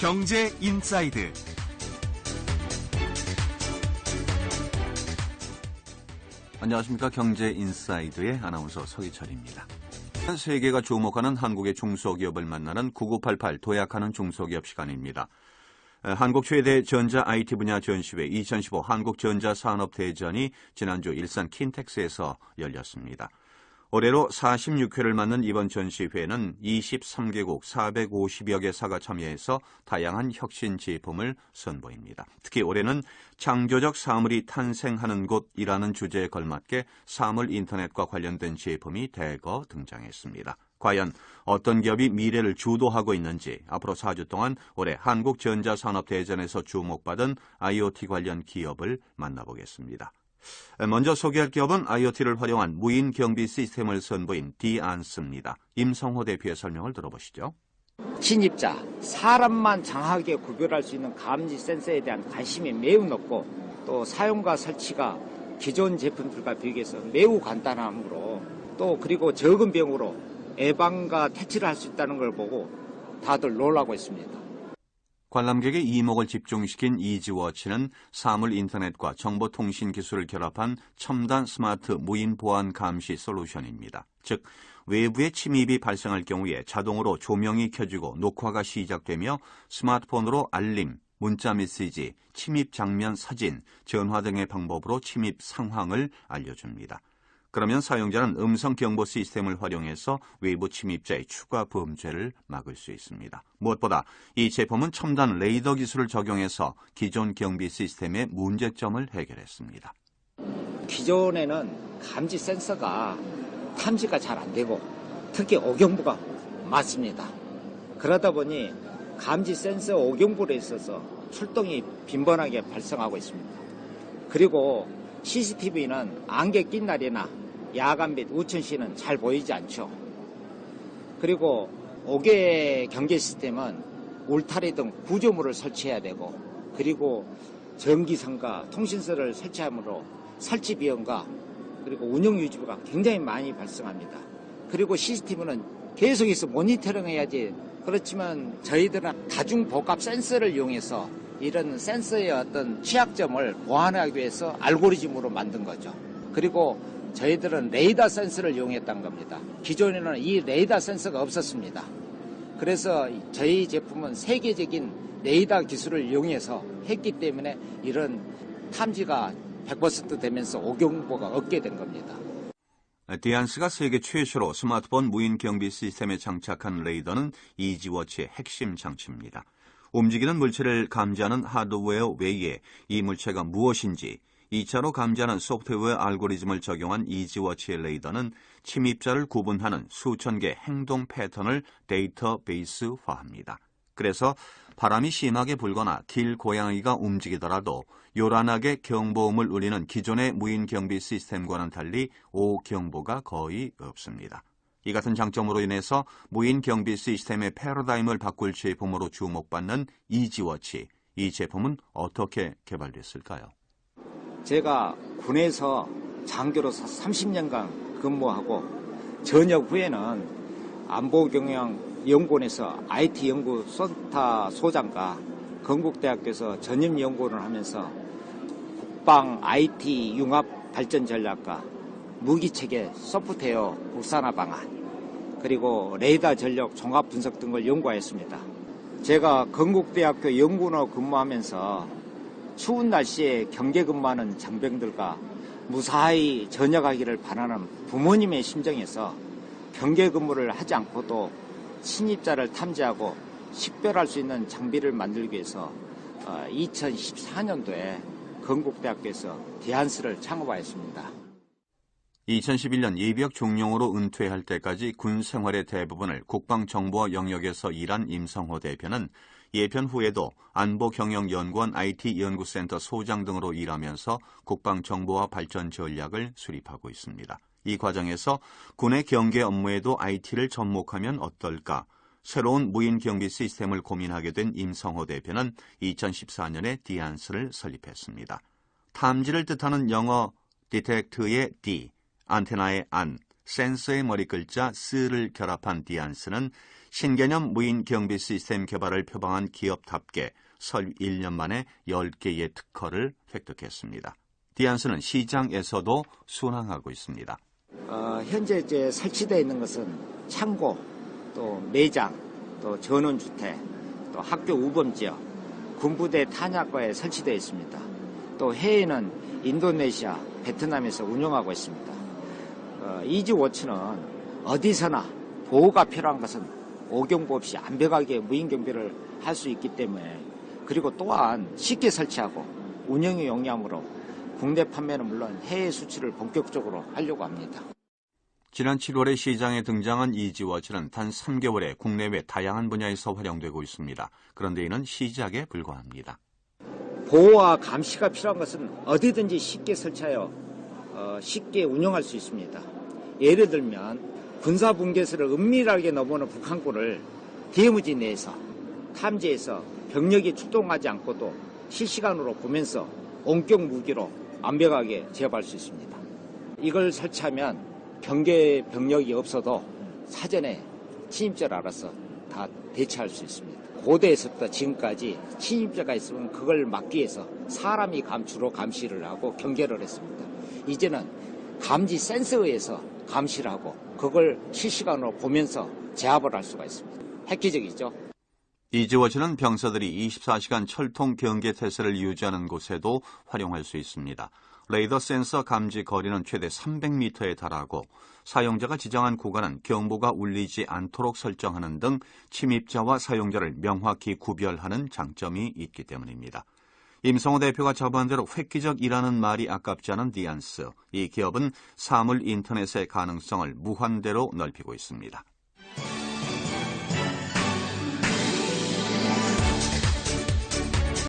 경제 인사이드. 안녕하십니까. 경제 인사이드의 아나운서 서기철입니다. 세계가 주목하는 한국의 중소기업을 만나는 9988 도약하는 중소기업 시간입니다. 한국 최대 전자 IT 분야 전시회 2015 한국전자산업대전이 지난주 일산 킨텍스에서 열렸습니다. 올해로 46회를 맞는 이번 전시회는 23개국 450여 개 사가 참여해서 다양한 혁신 제품을 선보입니다. 특히 올해는 창조적 사물이 탄생하는 곳이라는 주제에 걸맞게 사물 인터넷과 관련된 제품이 대거 등장했습니다. 과연 어떤 기업이 미래를 주도하고 있는지 앞으로 4주 동안 올해 한국전자산업대전에서 주목받은 IoT 관련 기업을 만나보겠습니다. 먼저 소개할 기업은 IoT를 활용한 무인 경비 시스템을 선보인 디안스입니다. 임성호 대표의 설명을 들어보시죠. 침입자, 사람만 장하게 구별할 수 있는 감지 센서에 대한 관심이 매우 높고 또 사용과 설치가 기존 제품들과 비교해서 매우 간단하므로 또 그리고 적은 비용으로 예방과 퇴치를 할 수 있다는 걸 보고 다들 놀라고 있습니다. 관람객의 이목을 집중시킨 이지워치는 사물 인터넷과 정보통신 기술을 결합한 첨단 스마트 무인 보안 감시 솔루션입니다. 즉, 외부의 침입이 발생할 경우에 자동으로 조명이 켜지고 녹화가 시작되며 스마트폰으로 알림, 문자 메시지, 침입 장면 사진, 전화 등의 방법으로 침입 상황을 알려줍니다. 그러면 사용자는 음성 경보 시스템을 활용해서 외부 침입자의 추가 범죄를 막을 수 있습니다. 무엇보다 이 제품은 첨단 레이더 기술을 적용해서 기존 경비 시스템의 문제점을 해결했습니다. 기존에는 감지 센서가 탐지가 잘 안 되고 특히 오경부가 많습니다. 그러다 보니 감지 센서 오경부에 있어서 출동이 빈번하게 발생하고 있습니다. 그리고 CCTV는 안개 낀 날이나 야간 및 우천 시는 잘 보이지 않죠. 그리고 5개 경계 시스템은 울타리 등 구조물을 설치해야 되고 그리고 전기선과 통신선을 설치하므로 설치 비용과 그리고 운영 유지비가 굉장히 많이 발생합니다. 그리고 CCTV는 계속해서 모니터링 해야지 그렇지만 저희들은 다중 복합 센서를 이용해서 이런 센서의 어떤 취약점을 보완하기 위해서 알고리즘으로 만든 거죠. 그리고 저희들은 레이더 센서를 이용했던 겁니다. 기존에는 이 레이더 센서가 없었습니다. 그래서 저희 제품은 세계적인 레이더 기술을 이용해서 했기 때문에 이런 탐지가 100% 되면서 오경보가 얻게 된 겁니다. 디안스가 세계 최초로 스마트폰 무인 경비 시스템에 장착한 레이더는 이지워치의 핵심 장치입니다. 움직이는 물체를 감지하는 하드웨어 외에 이 물체가 무엇인지 2차로 감지하는 소프트웨어 알고리즘을 적용한 이지워치의 레이더는 침입자를 구분하는 수천 개 행동 패턴을 데이터베이스화합니다. 그래서 바람이 심하게 불거나 길 고양이가 움직이더라도 요란하게 경보음을 울리는 기존의 무인 경비 시스템과는 달리 오경보가 거의 없습니다. 이 같은 장점으로 인해서 무인 경비 시스템의 패러다임을 바꿀 제품으로 주목받는 이지워치. 이 제품은 어떻게 개발됐을까요? 제가 군에서 장교로서 30년간 근무하고 전역 후에는 안보경영 연구원에서 IT 연구 센터 소장과 건국대학교에서 전임 연구원을 하면서 국방 IT 융합 발전 전략과 무기체계 소프트웨어 국산화 방안 그리고 레이더 전력 종합 분석 등을 연구하였습니다. 제가 건국대학교 연구원으로 근무하면서 추운 날씨에 경계 근무하는 장병들과 무사히 전역하기를 바라는 부모님의 심정에서 경계 근무를 하지 않고도 침입자를 탐지하고 식별할 수 있는 장비를 만들기 위해서 2014년도에 어, 건국대학교에서 대한스를 창업하였습니다. 2011년 예비역 종용으로 은퇴할 때까지 군 생활의 대부분을 국방정보와 영역에서 일한 임성호 대표는 예편 후에도 안보경영연구원 IT연구센터 소장 등으로 일하면서 국방정보화 발전 전략을 수립하고 있습니다. 이 과정에서 군의 경계 업무에도 IT를 접목하면 어떨까? 새로운 무인 경비 시스템을 고민하게 된 임성호 대표는 2014년에 디안스를 설립했습니다. 탐지를 뜻하는 영어 디텍트의 D, 안테나의 안, 센서의 머리 글자 스를 결합한 디안스는 신개념 무인 경비 시스템 개발을 표방한 기업답게 설 1년 만에 10개의 특허를 획득했습니다. 디안스는 시장에서도 순항하고 있습니다. 어, 현재 이제 설치되어 있는 것은 창고, 또 매장, 또 전원주택, 또 학교 우범지역, 군부대 탄약과에 설치되어 있습니다. 또 해외는 인도네시아, 베트남에서 운영하고 있습니다. 어, 이지워치는 어디서나 보호가 필요한 것은 오경보 없이 완벽하게 무인 경비를 할 수 있기 때문에 그리고 또한 쉽게 설치하고 운영의 용량으로 국내 판매는 물론 해외 수출을 본격적으로 하려고 합니다. 지난 7월에 시장에 등장한 이지워치는 단 3개월에 국내외 다양한 분야에서 활용되고 있습니다. 그런데 이는 시작에 불과합니다. 보호와 감시가 필요한 것은 어디든지 쉽게 설치하여 어, 쉽게 운영할 수 있습니다. 예를 들면 군사 분계선을 은밀하게 넘어오는 북한군을 DMZ 내에서 탐지해서 병력이 출동하지 않고도 실시간으로 보면서 원격 무기로 완벽하게 제압할 수 있습니다. 이걸 설치하면 경계 병력이 없어도 사전에 침입자를 알아서 다 대처할 수 있습니다. 고대에서부터 지금까지 침입자가 있으면 그걸 막기 위해서 사람이 감, 주로 감시를 하고 경계를 했습니다. 이제는 감지 센서에 의해서 감시를 하고 그걸 실시간으로 보면서 제압을 할 수가 있습니다. 획기적이죠. 이지워치는 병사들이 24시간 철통 경계 태세를 유지하는 곳에도 활용할 수 있습니다. 레이더 센서 감지 거리는 최대 300m에 달하고 사용자가 지정한 구간은 경보가 울리지 않도록 설정하는 등 침입자와 사용자를 명확히 구별하는 장점이 있기 때문입니다. 임성호 대표가 자부한 대로 획기적이라는 말이 아깝지 않은 디안스. 이 기업은 사물 인터넷의 가능성을 무한대로 넓히고 있습니다.